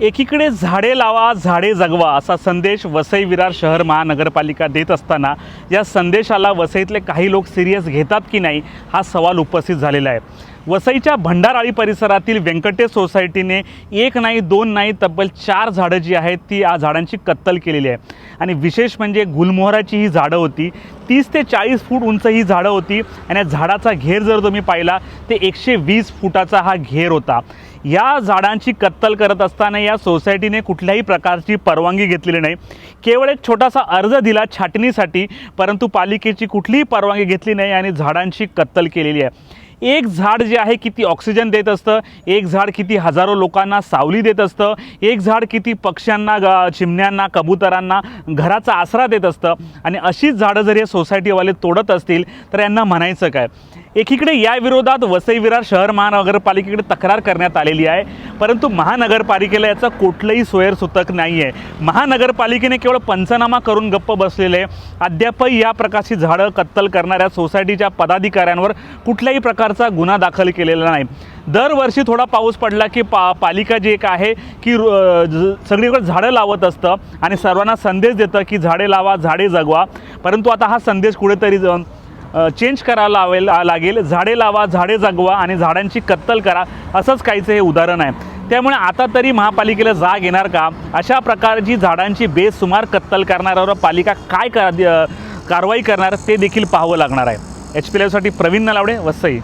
एकीकडे झाडे लावा झाडे जगवा असा संदेश वसई विरार शहर महानगरपालिका देत असताना या संदेशाला वसईतले काही लोक सिरियस घेतात की नाही हा सवाल उपस्थित झालेला आहे. वसईच्या भंडाराळी परिसरातील व्यंकटेश सोसायटीने एक नाही दोन नाही तब्बल चार झाडं जी आहेत ती या झाडांची कत्तल केलेली आहे. आणि विशेष म्हणजे गुलमोहराची ही झाडं होती तीस ते चाळीस फूट उंच ही झाडं होती आणि या झाडाचा घेर जर तुम्ही पाहिला ते एकशे वीस फुटाचा हा घेर होता. या झाडांची कत्तल करत असताना या सोसायटीने कुठल्याही प्रकारची परवानगी घेतलेली नाही. केवळ एक छोटासा अर्ज दिला छाटणीसाठी परंतु पालिकेची कुठलीही परवानगी घेतली नाही आणि झाडांची कत्तल केलेली आहे. एक झाड जे आहे किती ऑक्सिजन देत असतं एक झाड किती हजारो लोकांना सावली देत असतं एक झाड किती पक्ष्यांना चिमण्यांना कबुतरांना घराचा आसरा देत असतं. आणि अशीच झाडं जर हे सोसायटीवाले तोडत असतील तर यांना म्हणायचं काय? एकीकडे या विरोधात वसई विरार शहर महानगरपालिकेकडे तक्रार करण्यात आलेली आहे. परंतु महानगरपालिकेला याचा कुठलंही सोयरसूतक नाही आहे महानगरपालिकेने केवळ पंचनामा करून गप्प बसलेले अद्यापही या प्रकारची झाडं कत्तल करणाऱ्या सोसायटीच्या पदाधिकाऱ्यांवर कुठल्याही प्रकारचा गुन्हा दाखल केलेला नाही. दरवर्षी थोडा पाऊस पडला की पा पालिका जे एक आहे की सगळीकडे झाडं लावत असतं आणि सर्वांना संदेश देतं की झाडे लावा झाडे जगवा. परंतु आता हा संदेश कुठेतरी जाऊन चेंज करावं लावेल लागेल. झाडे लावा झाडे जगवा आणि झाडांची कत्तल करा. असंच काहीचं हे उदाहरण आहे. त्यामुळे आता तरी महापालिकेला जाग येणार का? अशा प्रकारची झाडांची बेसुमार कत्तल करणाऱ्यावर पालिका काय करा कारवाई करणार ते देखील पाहावं लागणार आहे. H P Praveen Nalawade Vasai.